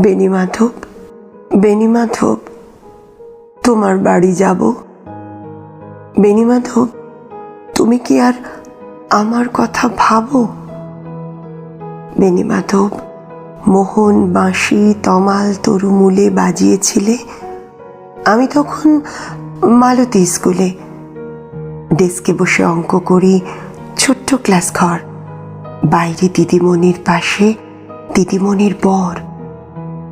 বেনিমাধব বেনিমাধব তোমার বাড়ি যাব। বেনিমাধব তুমি কি আর আমার কথা ভাবো? বেনিমাধব মোহন, বাঁশি, তমাল, তরুমূলে বাজিয়েছিলে। আমি তখন মালতী স্কুলে। ডেস্কে বসে অঙ্ক করি, ছোট্ট ক্লাস ঘর। বাইরে দিদিমণির পাশে দিদিমণির বর।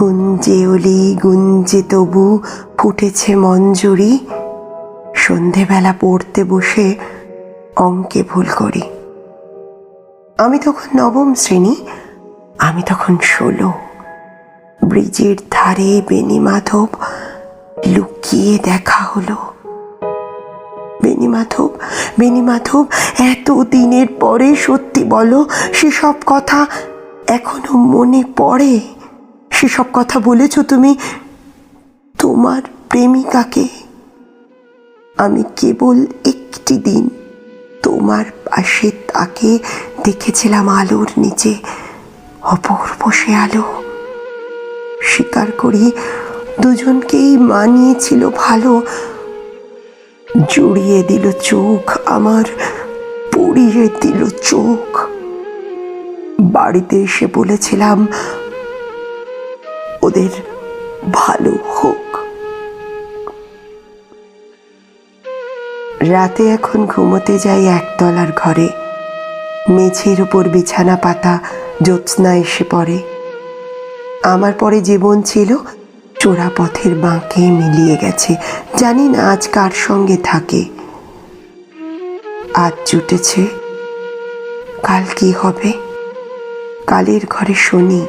গুঞ্জে অলি গুঞ্জে তবু ফুটেছে মঞ্জুরি। সন্ধেবেলা পড়তে বসে অঙ্কে ভুল করি। আমি তখন নবম শ্রেণি, আমি তখন ষোলো। ব্রিজের ধারে বেণীমাধব লুকিয়ে দেখা হলো। বেণীমাধব বেণীমাধব এত দিনের পরে সত্যি বলো, সেসব কথা এখনও মনে পড়ে? সেসব কথা বলেছ তুমি? তোমার প্রেমিকাকে আমি কেবল একটি দিন তোমার পাশে তাকে দেখেছিলাম আলোর নিচে, অপূর্ব সে আলো। স্বীকার করি, দুজনকেই মানিয়েছিল ভালো। জুড়িয়ে দিল চোখ আমার, পুড়িয়ে দিল চোখ। বাড়িতে এসে বলেছিলাম ওদের ভালো হোক। রাতে এখন ঘুমোতে যাই একতলার ঘরে। মেঝের ওপর বিছানা পাতা জ্যোৎস্না এসে পড়ে। আমার পরে জীবন ছিল চোরা পথের বাঁকে মিলিয়ে গেছে। জানি না আজ কার সঙ্গে থাকে। আজ জুটেছে। কাল কি হবে? কালের ঘরে শুনি।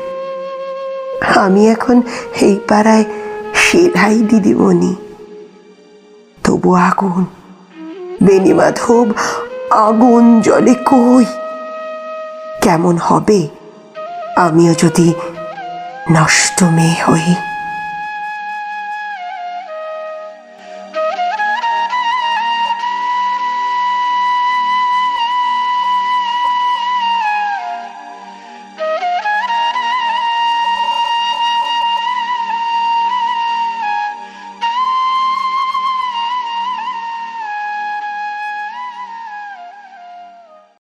আমি এখন এই পাড়ায় সেরাই দিদিমণি। তবু আগুন বেনিমাধব আগুন জলে কই? কেমন হবে? আমিও যদি নষ্ট মেয়ে হই।